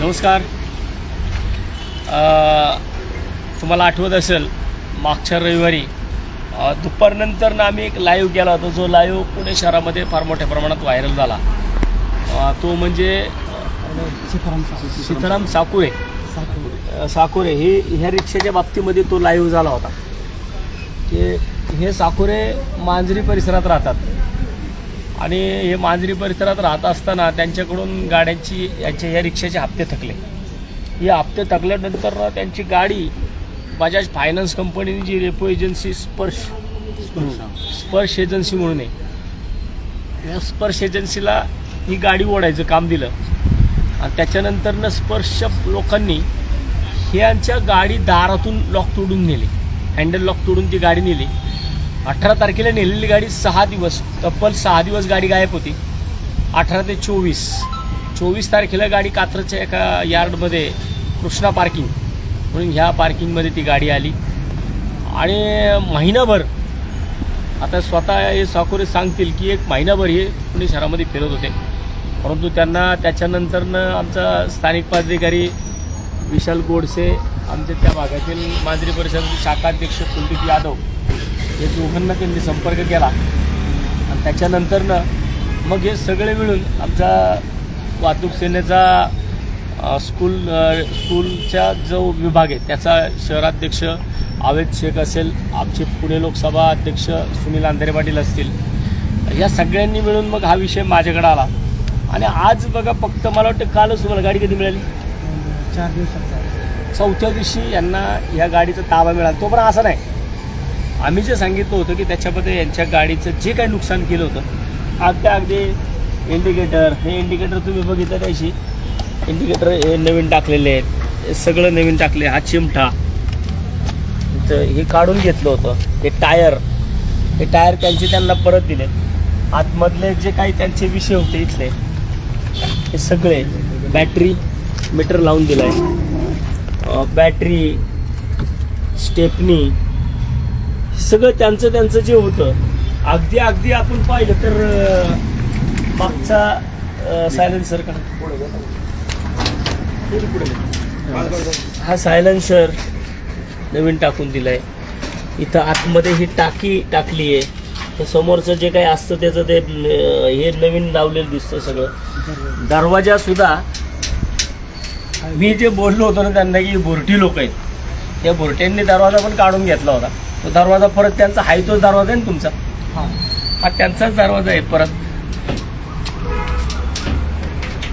नमस्कार. तुम्हाला आठवत असेल मागच्या रविवारी दुपारनंतर ना आम्ही एक लाईव्ह केला होता. जो लाईव्ह पुणे शहरामध्ये फार मोठ्या प्रमाणात व्हायरल झाला. तो म्हणजे सीताराम साकुरे साकुरे हे ह्या रिक्षाच्या बाबतीमध्ये तो लाईव्ह झाला होता. की हे साखुरे मांजरी परिसरात राहतात. आणि हे मांजरी परिसरात राहत असताना त्यांच्याकडून गाड्यांची यांच्या या रिक्षाचे हप्ते थकले. हे हप्ते थकल्यानंतर त्यांची गाडी बजाज फायनान्स कंपनीने जी रेपो एजन्सी स्पर्श स्पर्श एजन्सी म्हणून आहे. या स्पर्श एजन्सीला ही गाडी ओढायचं काम दिलं. आणि त्याच्यानंतरनं स्पर्श लोकांनी हे यांच्या गाडी दारातून लॉक तोडून नेली. हँडल लॉक तोडून ती गाडी नेली. अठरा तारखेला नेलेली गाडी सहा दिवस तब्बल सहा दिवस गाडी गायब होती. अठरा ते चोवीस. चोवीस तारखेला गाडी कात्रच्या एका यार्डमध्ये कृष्णा पार्किंग म्हणून ह्या पार्किंगमध्ये ती गाडी आली. आणि महिनाभर आता स्वतः हे साकोरे सांगतील की एक महिनाभर हे पुणे शहरामध्ये फिरत होते. परंतु त्यांना त्याच्यानंतरनं आमचा स्थानिक पदाधिकारी विशाल गोडसे आमचे त्या भागातील मांजरी परिषदेचे शाखाध्यक्ष कुलदीप यादव हे दोघांना त्यांनी संपर्क केला. आणि त्याच्यानंतरनं मग हे सगळे मिळून आमचा वाहतूक सेनेचा स्कूल स्कूलचा जो विभाग आहे त्याचा शहराध्यक्ष आवेद शेख असेल आमचे पुणे लोकसभा अध्यक्ष सुनील अंधेरे पाटील असतील या सगळ्यांनी मिळून मग हा विषय माझ्याकडे आला. आणि आज बघा फक्त मला वाटतं कालच तुम्हाला गाडी कधी मिळाली? चार दिवसात. चौथ्या दिवशी यांना या गाडीचा ताबा मिळाला. तो पण असा नाही. आम्ही जे सांगितलं होतं की त्याच्यामध्ये यांच्या गाडीचं जे काही नुकसान केलं होतं अगदी अगदी इंडिकेटर हे इंडिकेटर तुम्ही बघितलं त्याशी इंडिकेटर हे नवीन टाकलेले आहेत. सगळं नवीन टाकले. हा चिमठा तर हे काढून घेतलं होतं. हे टायर. हे टायर त्यांचे त्यांना परत दिले. आतमधले जे काही त्यांचे विषय होते इथले हे सगळे बॅटरी मीटर लावून दिलं आहे बॅटरी स्टेपनी सगळं त्यांचं त्यांचं जे होतं. अगदी अगदी आपण पाहिलं तर मागचा सायलेन्सर का? हा सायलेन्सर नवीन टाकून दिलाय. इथं आतमध्ये ही टाकी टाकली आहे. तर समोरचं जे काही असतं त्याचं ते हे नवीन लावलेलं दिसतं सगळं. दरवाजा सुद्धा मी जे बोललो होतो ना त्यांना की बोरटी लोक आहेत. त्या बोरट्यांनी दरवाजा पण काढून घेतला होता. तो दरवाजा परत त्यांचा हाय तोच दरवाजा आहे ना तुमचा? हां. हा त्यांचाच दरवाजा आहे परत.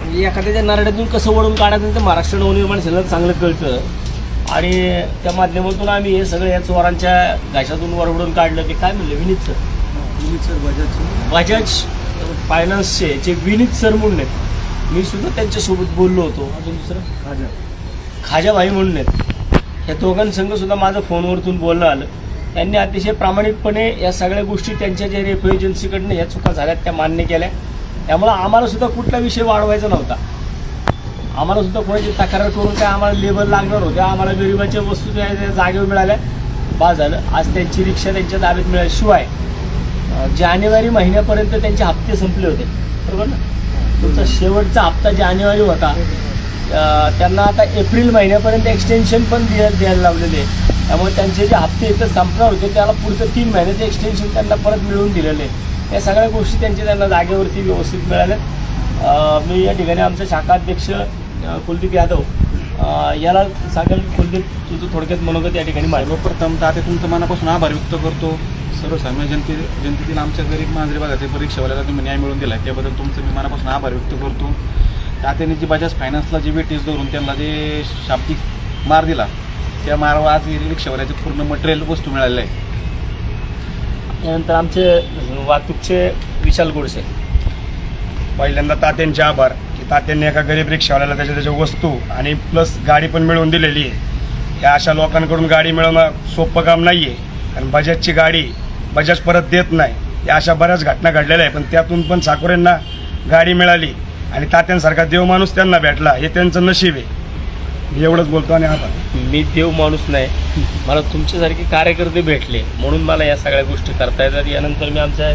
म्हणजे एखाद्याच्या नारड्यातून कसं वळून काढायचं ते महाराष्ट्र नवनिर्माण सेनेला चांगलं कळतं. आणि त्या माध्यमातून आम्ही हे सगळं या चोरांच्या घाशातून वरवडून काढलं ते काय म्हणलं? विनीत सर. सर बजाजची बजाज फायनान्सचे जे विनीत सर म्हणून आहेत. मी सुद्धा त्यांच्यासोबत बोललो होतो. अजून दुसरं? खाजा. खाजाभाई म्हणून आहेत. या दोघांसंग सुद्धा माझं फोनवरतून बोलणं आलं. त्यांनी अतिशय प्रामाणिकपणे या सगळ्या गोष्टी त्यांच्या जे रेपो एजन्सीकडनं या चुका झाल्यात त्या मान्य केल्या. त्यामुळं आम्हाला सुद्धा कुठला विषय वाढवायचा नव्हता. आम्हाला सुद्धा कोणाची तक्रार करून काय आम्हाला लेबल लागणार होत्या आम्हाला गरिबाच्या वस्तू जागेवर मिळाल्या. बा झालं. आज त्यांची रिक्षा त्यांच्या ताब्यात मिळाल्याशिवाय जानेवारी महिन्यापर्यंत त्यांचे हप्ते संपले होते. बरोबर ना? तुमचा शेवटचा हप्ता जानेवारी होता. त्यांना आता एप्रिल महिन्यापर्यंत एक्सटेन्शन पण द्या द्यायला लावलेले आहे. त्यामुळे त्यांचे जे हप्ते इथं संपणार होते त्याला पुढचं तीन महिन्याचे एक्सटेन्शन त्यांना परत मिळवून दिलेले आहे. या सगळ्या गोष्टी त्यांच्या त्यांना जागेवरती व्यवस्थित मिळाल्यात. मी या ठिकाणी आमचा शाखाध्यक्ष कुलदीप यादव याला सांगेल. कुलदीप तुझं थोडक्यात मनोगत या ठिकाणी माहिती प्रथम आता तुमचं मनापासून आभार व्यक्त करतो. सर्वसामान्य जनते जनतेतील आमच्या गरीब मांजरी भागातील परीक्षावाल्याला तुम्ही न्याय मिळवून दिला त्याबद्दल तुमचं मी मनापासून आभार व्यक्त करतो. तात्याने जी बजाज फायनान्सला जी वेटेज धरून त्यांना जे शाब्दिक मार दिला त्या मारावर आज रिक्षावाल्याचे पूर्ण मटेरियल वस्तू मिळालेलं आहे त्यानंतर आमचे वाहतूकचे विशाल गोडसे. पहिल्यांदा तात्यांचे आभार की तात्यांनी एका गरीब रिक्षावाल्याला त्याच्या त्याच्या वस्तू आणि प्लस गाडी पण मिळवून दिलेली आहे. या अशा लोकांकडून गाडी मिळवणं सोपं काम नाही आहे कारण बजाजची गाडी बजाज परत देत नाही. या अशा बऱ्याच घटना घडलेल्या आहे पण त्यातून पण साकोरेंना गाडी मिळाली आणि तात्यांसारखा देवमाणूस त्यांना भेटला. हे त्यांचं नशीब आहे. एवढंच बोलतो आणि आभार मी देव माणूस नाही. मला तुमच्यासारखे कार्यकर्ते भेटले. म्हणून मला या सगळ्या गोष्टी करता येतात. यानंतर मी आमच्या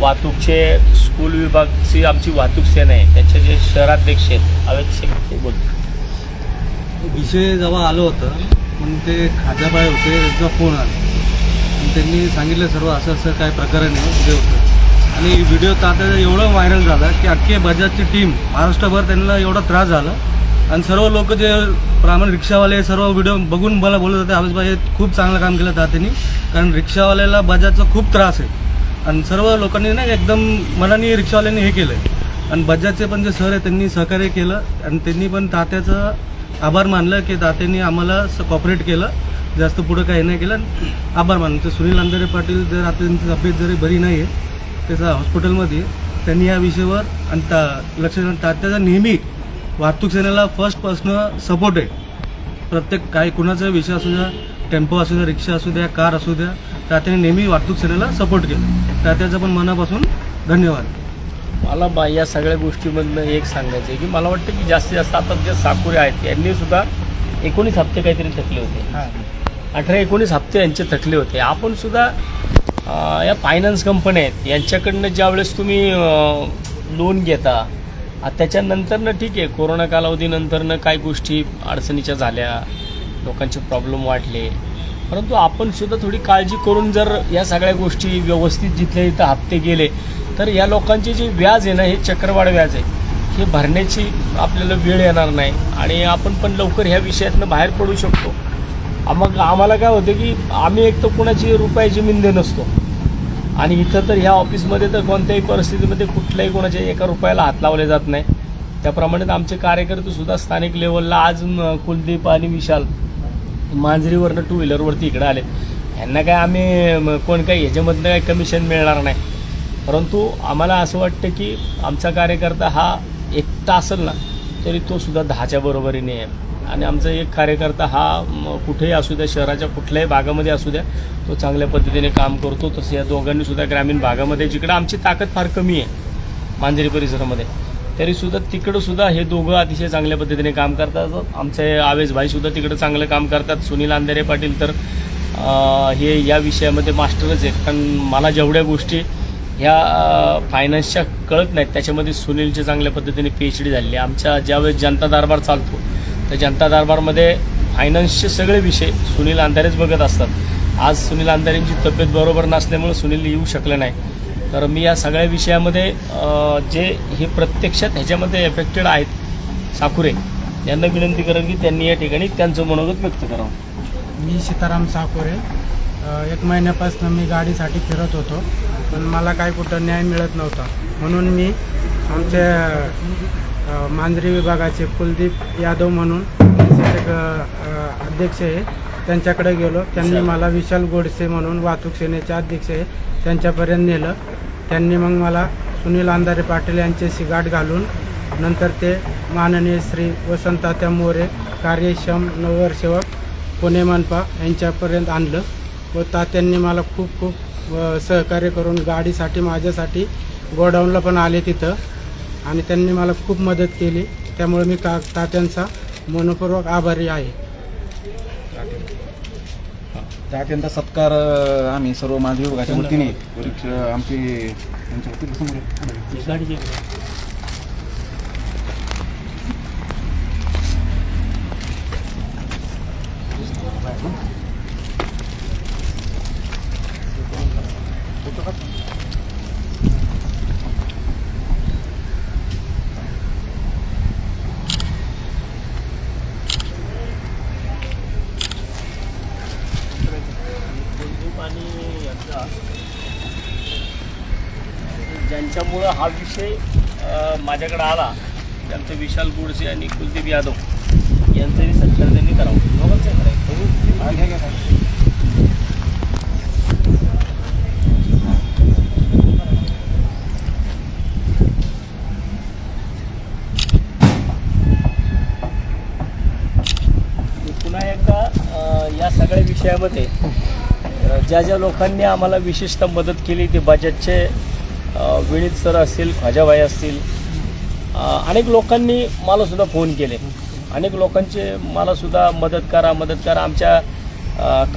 वाहतूकचे स्कूल विभागची आमची वाहतूक सेना आहे. त्याचे जे शहराध्यक्ष आहेत अवेद शेख ते बोलतो विषय जेव्हा आलं होतं मग ते खाजाबाई होते त्यांचा फोन आला. त्यांनी सांगितलं सर्व असं असं काय प्रकरण आहे. उद्या होतं आणि व्हिडिओ तात्या एवढं व्हायरल झाला की अख्खी बजाजची टीम महाराष्ट्रभर त्यांना एवढा त्रास झाला. आणि सर्व लोक जे प्रामाणिक रिक्षावाले सर्व व्हिडिओ बघून मला बोलत होते आवेशबाई हे खूप चांगलं काम केलं तात्यांनी कारण रिक्षावाल्याला बजाजचा खूप त्रास आहे. आणि सर्व लोकांनी ना एकदम मनाने रिक्षावाल्यांनी हे केलं आहे आणि बजाजचे पण जे सर आहे त्यांनी सहकार्य केलं. आणि त्यांनी पण तात्याचं आभार मानलं की तात्यांनी आम्हाला कॉपरेट केलं. जास्त पुढं काही नाही केलं. आभार मानलं तर सुनील अंधारे पाटील जर आता त्यांची तब्येत जरी बरी नाही आहे त्याचा हॉस्पिटलमध्ये. त्यांनी या विषयावर आणि ता लक्ष देऊन तात्याचा नेहमी वाहतूक सेनेला फर्स्टपासनं सपोर्ट आहे. प्रत्येक काही कुणाचा विषय असू द्या टेम्पो असू द्या रिक्षा असू द्या कार असू द्या तात्याने नेहमी वाहतूक सेनेला सपोर्ट केलं. तात्याचं पण मनापासून धन्यवाद. मला बा या सगळ्या गोष्टीमधनं एक सांगायचं आहे की मला वाटतं की जास्तीत जास्त आता जे साकुरे आहेत यांनी सुद्धा एकोणीस हप्ते काहीतरी थकले होते. अठरा एकोणीस हप्ते यांचे थकले होते. आपण सुद्धा या फायनान्स कंपन्या आहेत यांच्याकडनं ज्यावेळेस तुम्ही लोन घेता त्याच्यानंतरनं ठीक आहे कोरोना कालावधीनंतरनं काही गोष्टी अडचणीच्या झाल्या लोकांचे प्रॉब्लेम वाढले. परंतु आपण सुद्धा थोडी काळजी करून जर या सगळ्या गोष्टी व्यवस्थित जिथल्या इथं हप्ते गेले तर या लोकांचे जे व्याज आहे ना हे चक्रवाढ व्याज आहे. हे भरण्याची आपल्याला वेळ येणार नाही आणि आपण पण लवकर ह्या विषयातनं बाहेर पडू शकतो. मग आम्हाला काय होतं की आम्ही एक तर कुणाची रुपयाची मिंदे नसतो. आणि इथं तर ह्या ऑफिसमध्ये तर कोणत्याही परिस्थितीमध्ये कुठल्याही कोणाच्या एका रुपयाला हात लावले जात नाही. त्याप्रमाणे आमचे कार्यकर्ते सुद्धा स्थानिक लेवलला आज कुलदीप आणि विशाल मांजरीवरनं टू व्हीलरवरती इकडं आले. ह्यांना काय आम्ही कोण काही ह्याच्यामधनं काही कमिशन मिळणार नाही. परंतु आम्हाला असं वाटतं की आमचा कार्यकर्ता हा एकटा असेल ना तरी तो सुद्धा दहाच्या बरोबरीने आहे. आणि आमचा एक कार्यकर्ता हा कुठेही असू द्या शहराच्या कुठल्याही भागामध्ये असू द्या तो चांगल्या पद्धतीने काम करतो. तसं या दोघांनी सुद्धा ग्रामीण भागामध्ये जिकडं आमची ताकद फार कमी आहे मांजरी परिसरामध्ये तरीसुद्धा तिकडंसुद्धा हे दोघं अतिशय चांगल्या पद्धतीने काम करतात. आमचे आवेश भाईसुद्धा तिकडं चांगलं काम करतात. सुनील अंधारे पाटील तर हे या विषयामध्ये मास्टरच आहेत. कारण मला जेवढ्या गोष्टी ह्या फायनान्सच्या कळत नाहीत त्याच्यामध्ये सुनीलची चांगल्या पद्धतीने पी एच डी झालेली आहे. आमच्या ज्यावेळेस जनता दरबार चालतो तर जनता दरबारमध्ये फायनान्सचे सगळे विषय सुनील अंधारेच बघत असतात. आज सुनील अंधारेंची तब्येत बरोबर नसल्यामुळे सुनील येऊ शकले नाही. तर मी या सगळ्या विषयामध्ये जे हे प्रत्यक्षात ह्याच्यामध्ये एफेक्टेड आहेत साखुरे यांना विनंती करेन की त्यांनी या ठिकाणी त्यांचं मनोगत व्यक्त करावं. मी सीताराम साखुरे एक महिन्यापासून मी गाडीसाठी फिरत होतो पण मला काही कुठं न्याय मिळत नव्हता. म्हणून मी आमच्या मांजरी विभागाचे कुलदीप यादव म्हणून अध्यक्ष आहे. त्यांच्याकडे गेलो. त्यांनी मला विशाल गोडसे म्हणून वाहतूक सेनेचे अध्यक्ष आहे. त्यांच्यापर्यंत नेलं. त्यांनी मग मला सुनील अंधारे पाटील यांच्याशी गाठ घालून नंतर ते माननीय श्री वसंतात्या मोरे कार्यक्षम नवरसेवक पुणे मनपा यांच्यापर्यंत आणलं व तात्यांनी मला खूप खूप सहकार्य करून गाडीसाठी माझ्यासाठी गोडाऊनला पण आले तिथं. आणि त्यांनी मला खूप मदत केली त्यामुळे मी का तात्यांचा मनपूर्वक आभारी आहे त्या अत्यंत सत्कार अं, आम्ही सर्व माझ्या विभागाच्या वतीने परीक्षा आमची त्यांच्या वतीने समोर आहे. ज्यांच्यामुळं हा विषय माझ्याकडे आला त्यांचं विशाल गोडसे आणि कुलदीप यादव यांचंही सत्कार त्यांनी करावं. दोघांचं करायचं पुन्हा एकदा या सगळ्या विषयामध्ये ज्या ज्या लोकांनी आम्हाला विशेषतः मदत केली ते बजेटचे विनीत सर असतील खाजाबाई असतील अनेक लोकांनी मला सुद्धा फोन केले. अनेक लोकांचे मलासुद्धा मदत करा मदत करा. आमच्या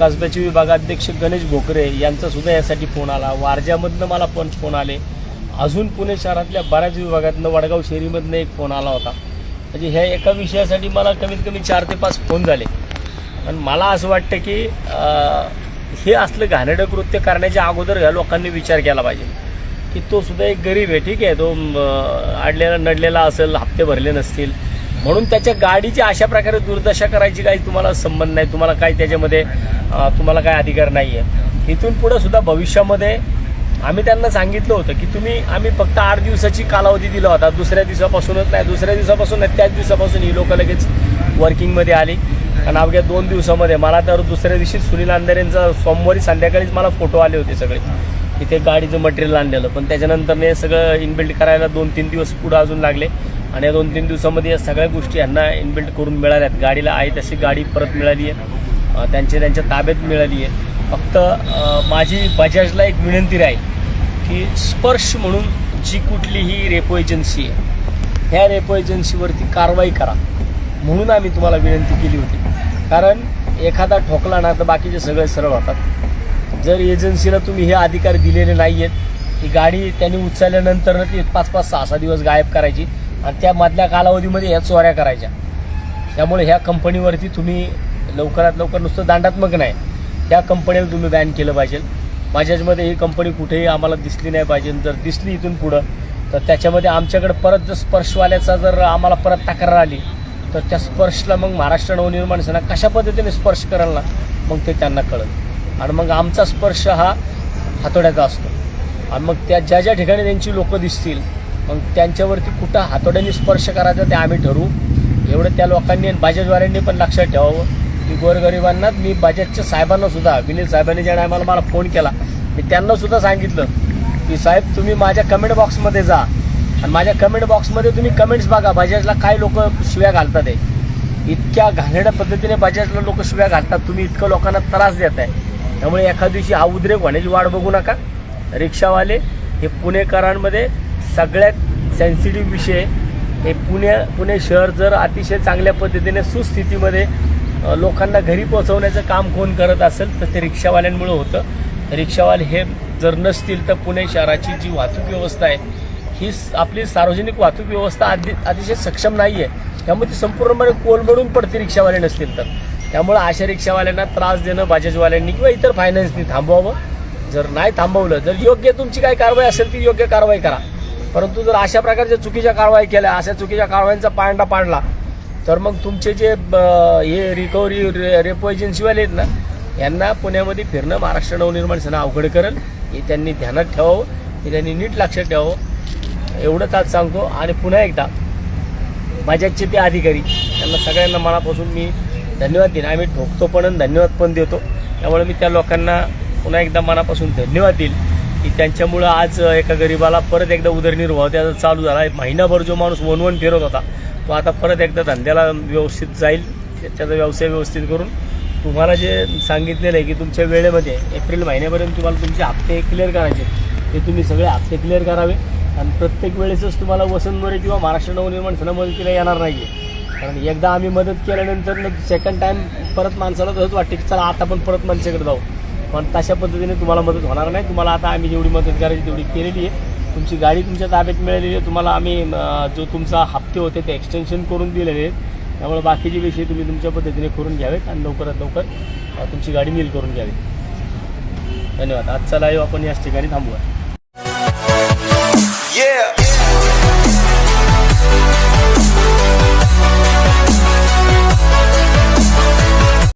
कसब्याचे विभागाध्यक्ष गणेश भोकरे यांचासुद्धा यासाठी फोन आला. वारज्यामधनं मला पण फोन आले. अजून पुणे शहरातल्या बऱ्याच विभागातनं वडगाव शेरीमधनं एक फोन आला होता. म्हणजे ह्या एका विषयासाठी मला कमीत कमी चार ते पाच फोन झाले. पण मला असं वाटतं की हे असलं घाणेडं कृत्य करण्याच्या अगोदर ह्या लोकांनी विचार केला पाहिजे. की तो सुद्धा एक गरीब आहे ठीक आहे. तो अडलेला नडलेला असेल हप्ते भरले नसतील. म्हणून त्याच्या गाडीची अशा प्रकारे दुर्दशा करायची काही तुम्हाला संबंध नाही. तुम्हाला काही त्याच्यामध्ये तुम्हाला काय अधिकार नाही आहे इथून पुढं सुद्धा भविष्यामध्ये आम्ही त्यांना सांगितलं होतं की तुम्ही आम्ही फक्त आठ दिवसाची कालावधी दिला होता. दुसऱ्या दिवसापासूनच नाही दुसऱ्या दिवसापासून नाही त्याच दिवसापासून ही लोकं लगेच वर्किंगमध्ये आली. आणि अवघ्या दोन दिवसामध्ये मला तर दुसऱ्या दिवशी सुनील अंधारेंचा सोमवारी संध्याकाळीच मला फोटो आले होते सगळे. इथे गाडीचं मटेरियल आणलेलं. पण त्याच्यानंतर हे सगळं इनबिल्ड करायला दोन तीन दिवस पुढं अजून लागले. आणि या दोन तीन दिवसामध्ये या सगळ्या गोष्टी यांना इनबिल्ड करून मिळाल्यात गाडीला आहे तशी गाडी परत मिळाली आहे. त्यांचे त्यांच्या ताब्यात मिळाली आहे. फक्त माझी बजाजला एक विनंती राहील की स्पर्श म्हणून जी कुठलीही रेपो एजन्सी आहे ह्या रेपो एजन्सीवरती कारवाई करा. म्हणून आम्ही तुम्हाला विनंती केली होती. कारण एखादा ठोकला ना तर बाकीचे सगळे सरळ होतात. जर एजन्सीला तुम्ही हे अधिकार दिलेले नाही आहेत ही गाडी त्यांनी उचलल्यानंतर ती पाच पाच सहा सहा दिवस गायब करायची आणि त्या मधल्या कालावधीमध्ये ह्या चोऱ्या करायच्या. त्यामुळे ह्या कंपनीवरती तुम्ही लवकरात लवकर नुसतं दांडात्मक नाही. त्या कंपनीला तुम्ही बॅन केलं पाहिजे. बजाजमध्ये ही कंपनी कुठेही आम्हाला दिसली नाही पाहिजे. जर दिसली इथून पुढं तर त्याच्यामध्ये आमच्याकडे परत जर स्पर्शवाल्याचा जर आम्हाला परत तक्रार आली तर त्या स्पर्शला मग महाराष्ट्र नवनिर्माण सेना कशा पद्धतीने स्पर्श कराल ना मग ते त्यांना कळलं. आणि मग आमचा स्पर्श हा हातोड्याचा असतो. आणि मग त्या ज्या ज्या ठिकाणी त्यांची लोकं दिसतील मग त्यांच्यावरती कुठं हातोड्याने स्पर्श करायचा ते आम्ही ठरवू. एवढं त्या लोकांनी आणि बाजाजवाल्यांनी पण लक्षात ठेवावं. की गोरगरिबांना मी बाजाजच्या साहेबांना सुद्धा साहेबांनी ज्या टायमाला मला फोन केला मी त्यांना सुद्धा सांगितलं की साहेब तुम्ही माझ्या कमेंट बॉक्समध्ये जा. आणि माझ्या कमेंट बॉक्समध्ये तुम्ही कमेंट्स बघा बजाजला काय लोक शिव्या घालतात आहे इतक्या घाणेरड्या पद्धतीने बजाजला लोक शिव्या घालतात तुम्ही इतकं लोकांना त्रास देत आहे त्यामुळे एखाद्या दिवशी हा उद्रेक होण्याची वाट बघू नका. रिक्षावाले हे पुणेकरांमध्ये सगळ्यात सेन्सिटिव्ह विषय हे पुणे पुणे शहर जर अतिशय चांगल्या पद्धतीने सुस्थितीमध्ये लोकांना घरी पोहोचवण्याचं काम कोण करत असेल तर ते रिक्षावाल्यांमुळे होतं. रिक्षावाले हे जर नसतील तर पुणे शहराची जी वाहतूक व्यवस्था आहे ही आपली सार्वजनिक वाहतूक व्यवस्था अति अतिशय सक्षम नाही आहे त्यामुळे ती संपूर्णपणे कोलमडून पडते रिक्षावाले नसतील तर. त्यामुळं अशा रिक्षावाल्यांना त्रास देणं बाजाजवाल्यांनी किंवा इतर फायनान्सनी थांबवावं. जर नाही थांबवलं जर योग्य तुमची काही कारवाई असेल ती योग्य कारवाई करा. परंतु जर अशा प्रकारच्या चुकीच्या कारवाई केल्या अशा चुकीच्या कारवाईंचा पांडा पाडला तर मग तुमचे जे ब- हे रिकव्हरी रे- रेपो एजन्सीवाले आहेत ना यांना पुण्यामध्ये फिरणं महाराष्ट्र नवनिर्माण सेना अवघड करेल. हे त्यांनी ध्यानात ठेवावं. हे त्यांनी नीट लक्षात ठेवावं. एवढंच आज सांगतो. आणि पुन्हा एकदा बजाजचे ते अधिकारी त्यांना सगळ्यांना मनापासून मी धन्यवाद देईन. आम्ही ठोकतो पण आणि धन्यवाद पण देतो. त्यामुळे मी त्या लोकांना पुन्हा एकदा मनापासून धन्यवाद देईल की त्यांच्यामुळं आज एका गरिबाला परत एकदा उदरनिर्वाह त्याचा चालू झाला. आहे महिनाभर जो माणूस वनवन फिरत होता तो आता परत एकदा धंद्याला व्यवस्थित जाईल. त्याचा व्यवसाय व्यवस्थित करून. तुम्हाला जे सांगितलेलं आहे की तुमच्या वेळेमध्ये एप्रिल महिन्यापर्यंत तुम्हाला तुमचे हप्ते क्लिअर करायचे ते तुम्ही सगळे हप्ते क्लिअर करावे. आणि प्रत्येक वेळेसच तुम्हाला वसंतमोरे किंवा महाराष्ट्र नवनिर्माण सेना मदतीला येणार नाही आहे कारण एकदा आम्ही मदत केल्यानंतर सेकंड टाईम परत माणसाला तसंच वाटते की चला आता पण परत माणसाकडे जाऊ. पण तशा पद्धतीने तुम्हाला मदत होणार नाही. तुम्हाला आता आम्ही जेवढी मदत करायची तेवढी केलेली आहे. तुमची गाडी तुमच्या ताब्यात मिळालेली आहे. तुम्हाला आम्ही जो तुमचा हप्ते होते ते एक्सटेन्शन करून दिलेले आहेत. त्यामुळे बाकीचे विषय तुम्ही तुमच्या पद्धतीने करून घ्यावेत आणि लवकरात लवकर तुमची गाडी नील करून घ्यावी. धन्यवाद. आजचा लाईव्ह आपण याच ठिकाणी थांबूया.